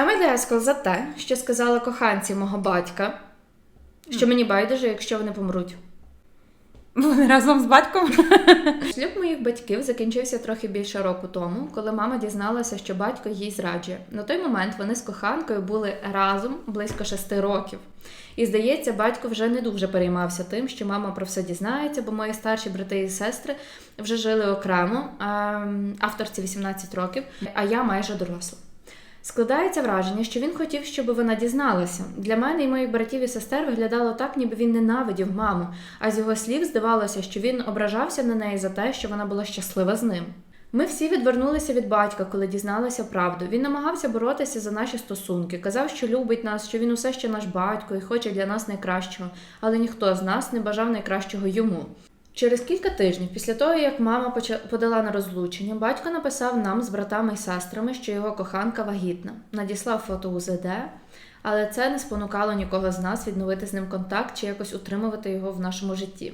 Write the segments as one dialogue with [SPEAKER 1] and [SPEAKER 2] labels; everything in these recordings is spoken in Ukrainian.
[SPEAKER 1] Амедеско за те, що сказала коханці мого батька, що мені байдуже, якщо вони помруть.
[SPEAKER 2] Вони разом з батьком.
[SPEAKER 1] Шлюб моїх батьків закінчився трохи більше року тому, коли мама дізналася, що батько їй зраджує. На той момент вони з коханкою були разом близько шести років. І здається, батько вже не дуже переймався тим, що мама про все дізнається, бо мої старші брати і сестри вже жили окремо, авторці 18 років, а я майже доросла. Складається враження, що він хотів, щоб вона дізналася. Для мене і моїх братів і сестер виглядало так, ніби він ненавидів маму, а з його слів здавалося, що він ображався на неї за те, що вона була щаслива з ним. Ми всі відвернулися від батька, коли дізналися правду. Він намагався боротися за наші стосунки, казав, що любить нас, що він усе ще наш батько і хоче для нас найкращого, але ніхто з нас не бажав найкращого йому. Через кілька тижнів після того, як мама подала на розлучення, батько написав нам з братами і сестрами, що його коханка вагітна. Надіслав фото УЗД, але це не спонукало нікого з нас відновити з ним контакт чи якось утримувати його в нашому житті.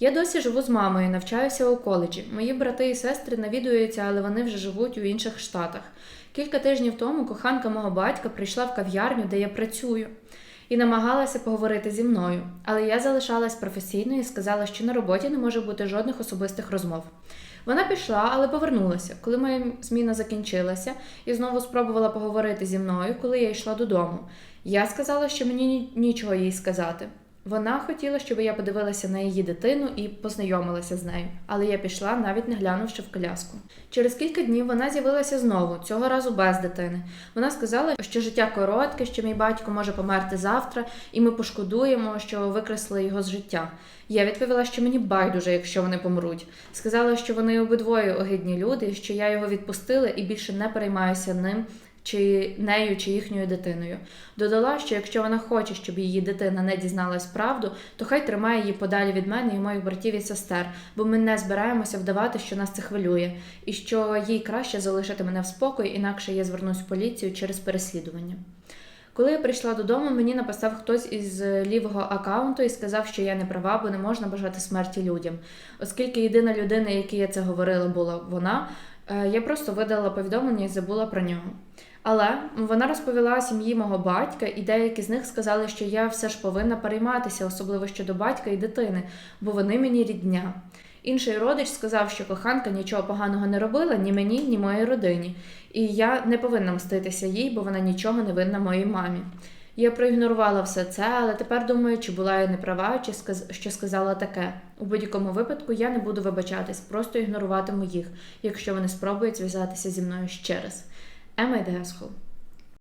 [SPEAKER 1] Я досі живу з мамою, навчаюся у коледжі. Мої брати і сестри навідуються, але вони вже живуть у інших штатах. Кілька тижнів тому коханка мого батька прийшла в кав'ярню, де я працюю, і намагалася поговорити зі мною. Але я залишалась професійною і сказала, що на роботі не може бути жодних особистих розмов. Вона пішла, але повернулася, коли моя зміна закінчилася, і знову спробувала поговорити зі мною, коли я йшла додому. Я сказала, що мені нічого їй сказати. Вона хотіла, щоб я подивилася на її дитину і познайомилася з нею, але я пішла, навіть не глянувши в коляску. Через кілька днів вона з'явилася знову, цього разу без дитини. Вона сказала, що життя коротке, що мій батько може померти завтра, і ми пошкодуємо, що викреслили його з життя. Я відповіла, що мені байдуже, якщо вони помруть. Сказала, що вони обидвоє огидні люди, що я його відпустила і більше не переймаюся ним чи нею, чи їхньою дитиною. Додала, що якщо вона хоче, щоб її дитина не дізналась правду, то хай тримає її подалі від мене і моїх братів і сестер, бо ми не збираємося вдавати, що нас це хвилює, і що їй краще залишити мене в спокої, інакше я звернусь в поліцію через переслідування. Коли я прийшла додому, мені написав хтось із лівого аккаунту і сказав, що я не права, бо не можна бажати смерті людям. Оскільки єдина людина, якій я це говорила, була вона, е, я просто видала повідомлення і забула про нього. Але вона розповіла сім'ї мого батька, і деякі з них сказали, що я все ж повинна перейматися, особливо щодо батька і дитини, бо вони мені рідня. Інший родич сказав, що коханка нічого поганого не робила ні мені, ні моїй родині, і я не повинна мститися їй, бо вона нічого не винна моїй мамі. Я проігнорувала все це, але тепер думаю, чи була я не права, чи сказ... що сказала таке. У будь-якому випадку я не буду вибачатись, просто ігноруватиму їх, якщо вони спробують зв'язатися зі мною ще раз. Ема Десхол.